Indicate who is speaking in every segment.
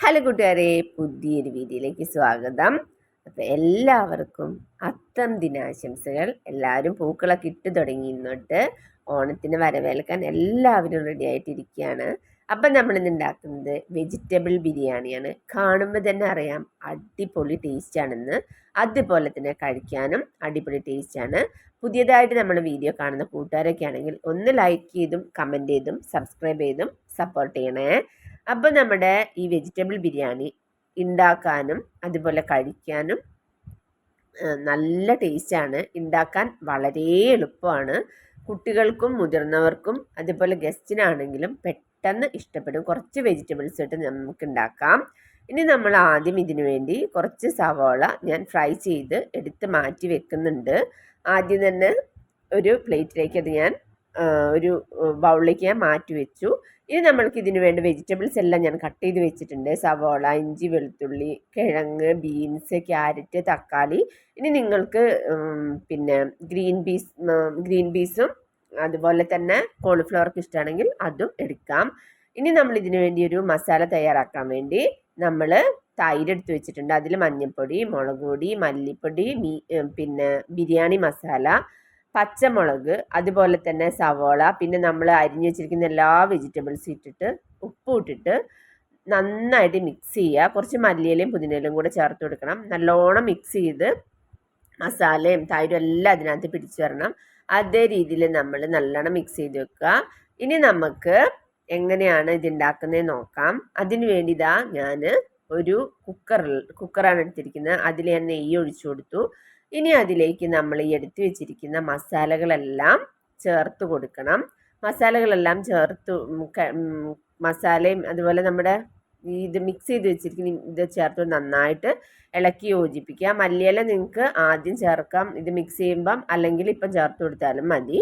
Speaker 1: Hello കൂട്ടുകാരെ പുതിയൊരു വീഡിയോയിലേക്ക് സ്വാഗതം. അപ്പോൾ എല്ലാവർക്കും അത്തം ദിനാശംസകൾ. എല്ലാവരും പൂക്കളൊക്കെ ഇട്ട് തുടങ്ങി ഇന്നോട്ട് ഓണത്തിന് വരവേൽക്കാൻ എല്ലാവരും റെഡി ആയിട്ടിരിക്കുകയാണ്. അപ്പം നമ്മളിന്ന് ഉണ്ടാക്കുന്നത് വെജിറ്റബിൾ ബിരിയാണിയാണ്. കാണുമ്പോൾ തന്നെ അറിയാം അടിപൊളി ടേസ്റ്റാണെന്ന് അതുപോലെ തന്നെ കഴിക്കാനും അടിപൊളി ടേസ്റ്റാണ് പുതിയതായിട്ട് നമ്മൾ വീഡിയോ കാണുന്ന കൂട്ടുകാരൊക്കെ ആണെങ്കിൽ ഒന്ന് ലൈക്ക് ചെയ്തും കമന്റ് ചെയ്തും സബ്സ്ക്രൈബ് ചെയ്തും സപ്പോർട്ട് ചെയ്യണേ. അപ്പോൾ നമ്മുടെ ഈ വെജിറ്റബിൾ ബിരിയാണി ഉണ്ടാക്കാനും അതുപോലെ കഴിക്കാനും നല്ല ടേസ്റ്റാണ് ഉണ്ടാക്കാൻ വളരെ എളുപ്പമാണ്. കുട്ടികൾക്കും മുതിർന്നവർക്കും അതുപോലെ ഗസ്റ്റിനാണെങ്കിലും പെട്ടെന്ന് ഇഷ്ടപ്പെടും. കുറച്ച് വെജിറ്റബിൾസ് ഇട്ട് നമുക്ക് ഉണ്ടാക്കാം ഇനി നമ്മൾ ആദ്യം ഇതിനു വേണ്ടി കുറച്ച് സവോള ഞാൻ ഫ്രൈ ചെയ്ത് എടുത്ത് മാറ്റി വെക്കുന്നുണ്ട്. ആദ്യം തന്നെ ഒരു പ്ലേറ്റിലേക്ക് അത് ഞാൻ ഒരു ബൗളിലേക്ക് ഞാൻ മാറ്റി വെച്ചു. ഇനി നമ്മൾക്ക് ഇതിന് വേണ്ട വെജിറ്റബിൾസ് എല്ലാം ഞാൻ കട്ട് ചെയ്ത് വെച്ചിട്ടുണ്ട്. സവോള ഇഞ്ചി വെളുത്തുള്ളി കിഴങ്ങ് ബീൻസ് ക്യാരറ്റ് തക്കാളി. ഇനി നിങ്ങൾക്ക് പിന്നെ ഗ്രീൻ പീസ് ഗ്രീൻ പീസും അതുപോലെ തന്നെ കോളിഫ്ലവർക്ക് ഇഷ്ടമാണെങ്കിൽ അതും എടുക്കാം. ഇനി നമ്മൾ ഇതിനു വേണ്ടി ഒരു മസാല തയ്യാറാക്കാൻ വേണ്ടി നമ്മൾ തൈര് എടുത്ത് വെച്ചിട്ടുണ്ട്. അതിൽ മഞ്ഞൾപ്പൊടി മുളക് പൊടി മല്ലിപ്പൊടി പിന്നെ ബിരിയാണി മസാല പച്ചമുളക് അതുപോലെ തന്നെ സവോള പിന്നെ നമ്മൾ അരിഞ്ഞു വെച്ചിരിക്കുന്ന എല്ലാ വെജിറ്റബിൾസും ഇട്ടിട്ട് ഉപ്പ് ഇട്ടിട്ട് നന്നായിട്ട് മിക്സ് ചെയ്യുക. കുറച്ച് മല്ലിയിലയും പുതിനയിലയും കൂടെ ചേർത്ത് കൊടുക്കണം. നല്ലോണം മിക്സ് ചെയ്ത് മസാലയും തൈരും എല്ലാം അതിനകത്ത് പിടിച്ചു വരണം. അതേ രീതിയിൽ നമ്മൾ നല്ലോണം മിക്സ് ചെയ്ത് വെക്കുക. ഇനി നമുക്ക് എങ്ങനെയാണ് ഇതുണ്ടാക്കുന്നത് നോക്കാം. അതിന് വേണ്ടി ഇതാ ഞാൻ ഒരു കുക്കറിൽ കുക്കറാണ് എടുത്തിരിക്കുന്നത്. അതിൽ ഞാൻ നെയ്യ് ഒഴിച്ചു കൊടുത്തു. ഇനി അതിലേക്ക് നമ്മൾ ഈ എടുത്തു വെച്ചിരിക്കുന്ന മസാലകളെല്ലാം ചേർത്ത് കൊടുക്കണം. മസാലകളെല്ലാം ചേർത്ത് മസാലയും അതുപോലെ നമ്മുടെ ഇത് മിക്സ് ചെയ്ത് വെച്ചിരിക്കുന്ന ഇത് ചേർത്ത് നന്നായിട്ട് ഇളക്കി യോജിപ്പിക്കുക. മല്ലിയില നിങ്ങൾക്ക് ആദ്യം ചേർക്കാം. ഇത് മിക്സ് ചെയ്യുമ്പം അല്ലെങ്കിൽ ഇപ്പം ചേർത്ത് കൊടുത്താലും മതി.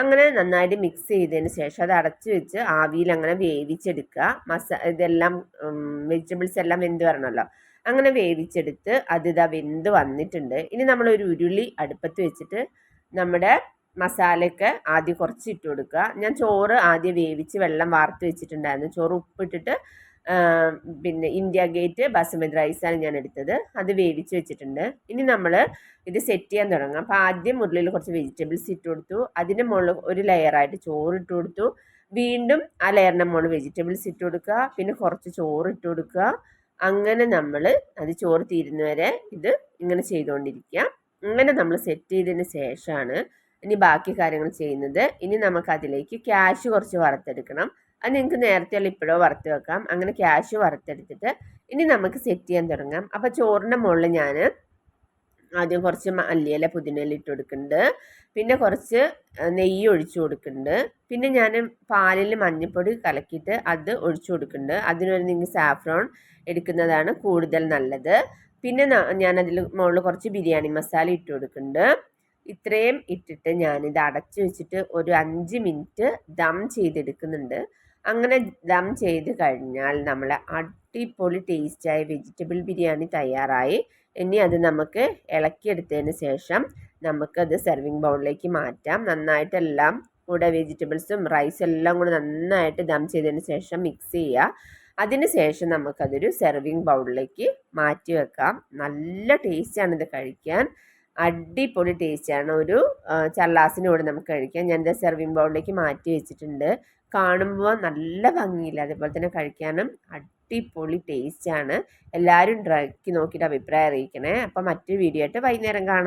Speaker 1: അങ്ങനെ നന്നായിട്ട് മിക്സ് ചെയ്തതിന് ശേഷം അത് അടച്ചു വെച്ച് ആവിയിൽ അങ്ങനെ വേവിച്ചെടുക്കുക. മസാ ഇതെല്ലാം വെജിറ്റബിൾസ് എല്ലാം വെന്ത് വരണമല്ലോ. അങ്ങനെ വേവിച്ചെടുത്ത് അത് ഇതാ വെന്ത് വന്നിട്ടുണ്ട്. ഇനി നമ്മൾ ഒരു ഉരുളി അടുപ്പത്ത് വെച്ചിട്ട് നമ്മുടെ മസാലയൊക്കെ ആദ്യം കുറച്ച് ഇട്ട് കൊടുക്കുക. ഞാൻ ചോറ് ആദ്യം വേവിച്ച് വെള്ളം വാർത്ത് വെച്ചിട്ടുണ്ടായിരുന്നു. ചോറ് ഉപ്പിട്ടിട്ട് പിന്നെ ഇന്ത്യ ഗേറ്റ് ബസുമതി റൈസാണ് ഞാൻ എടുത്തത്. അത് വേവിച്ച് വെച്ചിട്ടുണ്ട്. ഇനി നമ്മൾ ഇത് സെറ്റ് ചെയ്യാൻ തുടങ്ങാം. അപ്പോൾ ആദ്യം ഉരുളിയിൽ കുറച്ച് വെജിറ്റബിൾസ് ഇട്ട് കൊടുത്തു. അതിന്റെ മുകളിൽ ഒരു ലെയറായിട്ട് ചോറ് ഇട്ട് കൊടുത്തു. വീണ്ടും ആ ലെയറിന്റെ മുകളിൽ വെജിറ്റബിൾസ് ഇട്ട് കൊടുക്കുക. പിന്നെ കുറച്ച് ചോറ് ഇട്ട് കൊടുക്കുക. അങ്ങനെ നമ്മൾ അത് ചോറ് തീരുന്നവരെ ഇത് ഇങ്ങനെ ചെയ്തുകൊണ്ടിരിക്കുക അങ്ങനെ നമ്മൾ സെറ്റ് ചെയ്തതിന് ശേഷമാണ് ഇനി ബാക്കി കാര്യങ്ങൾ ചെയ്യുന്നത്. ഇനി നമുക്ക് അതിലേക്ക് ക്യാഷ് കുറച്ച് വറുത്തെടുക്കണം. അത് നിങ്ങൾക്ക് നേരത്തെ ഇപ്പോഴോ വറുത്ത് വെക്കാം. അങ്ങനെ ക്യാഷ് വറുത്തെടുത്തിട്ട് ഇനി നമുക്ക് സെറ്റ് ചെയ്യാൻ തുടങ്ങാം. അപ്പോൾ ചോറിന്റെ മുകളിൽ ഞാൻ ആദ്യം കുറച്ച് മല്ലിയില പുതിനയില ഇട്ട് കൊടുക്കുന്നുണ്ട്. പിന്നെ കുറച്ച് നെയ്യ് ഒഴിച്ചു കൊടുക്കുന്നുണ്ട്. പിന്നെ ഞാൻ പാലിൽ മഞ്ഞൾപ്പൊടി കലക്കിയിട്ട് അത് ഒഴിച്ചു കൊടുക്കുന്നുണ്ട്. അതിനൊരു നിങ്ങൾ സാഫ്രോൺ എടുക്കുന്നതാണ് കൂടുതൽ നല്ലത്. പിന്നെ ഞാൻ അതിൽ മുകളിൽ കുറച്ച് ബിരിയാണി മസാല ഇട്ട് കൊടുക്കുന്നുണ്ട്. ഇത്രയും ഇട്ടിട്ട് ഞാനിത് അടച്ചു വെച്ചിട്ട് ഒരു അഞ്ച് മിനിറ്റ് ദം ചെയ്തെടുക്കുന്നുണ്ട്. അങ്ങനെ ദം ചെയ്ത് കഴിഞ്ഞാൽ നമ്മൾ അടിപൊളി ടേസ്റ്റായ വെജിറ്റബിൾ ബിരിയാണി തയ്യാറായി. ഇനി അത് നമുക്ക് ഇളക്കിയെടുത്തതിന് ശേഷം നമുക്കത് സെർവിങ് ബൗളിലേക്ക് മാറ്റാം. നന്നായിട്ടെല്ലാം കൂടെ വെജിറ്റബിൾസും റൈസും എല്ലാം കൂടെ നന്നായിട്ട് ദം ചെയ്തതിന് ശേഷം മിക്സ് ചെയ്യുക. അതിന് ശേഷം നമുക്കതൊരു സെർവിങ് ബൗളിലേക്ക് മാറ്റി വെക്കാം. നല്ല ടേസ്റ്റാണ് ഇത് കഴിക്കാൻ. അടിപൊളി ടേസ്റ്റാണ് ഒരു ചല്ലാസിനോട് നമുക്ക് കഴിക്കാം. ഞാനിത് സെർവിങ് ബൗളിലേക്ക് മാറ്റി വെച്ചിട്ടുണ്ട്. കാണുമ്പോൾ നല്ല ഭംഗിയില്ല. അതുപോലെ തന്നെ കഴിക്കാനും അടിപൊളി ആണ്. എല്ലാവരും ട്രൈക്ക് നോക്കിയിട്ട് അഭിപ്രായം അറിയിക്കണേ. അപ്പം മറ്റൊരു വീഡിയോ ആയിട്ട് വൈകുന്നേരം കാണാം.